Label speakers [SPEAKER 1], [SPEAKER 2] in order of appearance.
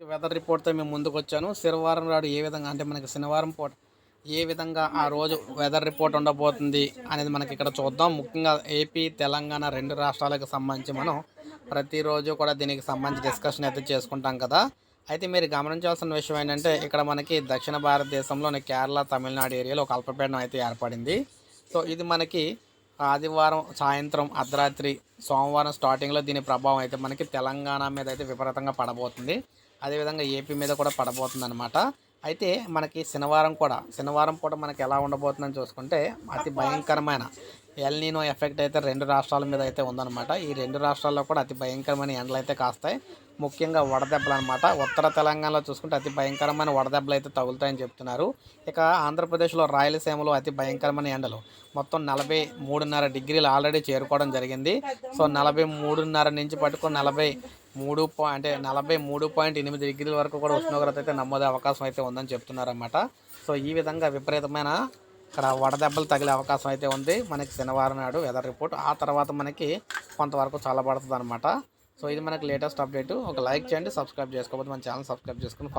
[SPEAKER 1] Weather రిపోర్ట్తో మేము ముందుకు వచ్చాను శనివారం నాడు ఏ విధంగా అంటే మనకి శనివారం పూట ఏ విధంగా ఆ రోజు వెదర్ రిపోర్ట్ ఉండబోతుంది అనేది మనకి ఇక్కడ చూద్దాం. ముఖ్యంగా ఏపీ తెలంగాణ రెండు రాష్ట్రాలకు సంబంధించి మనం ప్రతిరోజు కూడా దీనికి సంబంధించి డిస్కషన్ అయితే చేసుకుంటాం కదా. అయితే మీరు గమనించాల్సిన విషయం ఏంటంటే ఇక్కడ మనకి దక్షిణ భారతదేశంలోని కేరళ తమిళనాడు ఏరియాలో ఒక అల్పపీడనం అయితే ఏర్పడింది. సో ఇది మనకి ఆదివారం సాయంత్రం అర్ధరాత్రి సోమవారం స్టార్టింగ్లో దీని ప్రభావం అయితే మనకి తెలంగాణ మీద అయితే విపరీతంగా పడబోతుంది. అదేవిధంగా ఏపీ మీద కూడా పడబోతుంది అనమాట అయితే మనకి శనివారం కూడా శనివారం పూట మనకి ఎలా ఉండబోతుందని చూసుకుంటే అతి భయంకరమైన ఎల్నీనో ఎఫెక్ట్ అయితే రెండు రాష్ట్రాల మీద అయితే ఉందన్నమాట. ఈ రెండు రాష్ట్రాల్లో కూడా అతి భయంకరమైన ఎండలు అయితే కాస్తాయి. ముఖ్యంగా వడదెబ్బలు అనమాట ఉత్తర తెలంగాణలో చూసుకుంటే అతి భయంకరమైన వడదెబ్బలు అయితే తగులుతాయని చెప్తున్నారు. ఇక ఆంధ్రప్రదేశ్లో రాయలసీమలో అతి భయంకరమైన ఎండలు. మొత్తం నలభై మూడున్నర డిగ్రీలు ఆల్రెడీ చేరుకోవడం జరిగింది. సో నలభై మూడున్నర నుంచి పట్టుకొని నలభై మూడు పాయింట్ అంటే నలభై మూడు పాయింట్ ఎనిమిది డిగ్రీల వరకు కూడా ఉష్ణోగ్రత అయితే నమోదే అవకాశం అయితే ఉందని చెప్తున్నారన్నమాట. సో ఈ విధంగా విపరీతమైన ఇక్కడ వడదెబ్బలు తగిలే అవకాశం అయితే ఉంది. మనకి శనివారం నాడు వెదర్ రిపోర్ట్ ఆ తర్వాత మనకి కొంతవరకు చల్లబడుతుంది అనమాట సో ఇది మనకి లేటెస్ట్ అప్డేట్ ఒక లైక్ చేయండి సబ్స్క్రైబ్ చేసుకోకపోతే మన ఛానల్ సబ్స్క్రైబ్ చేసుకుని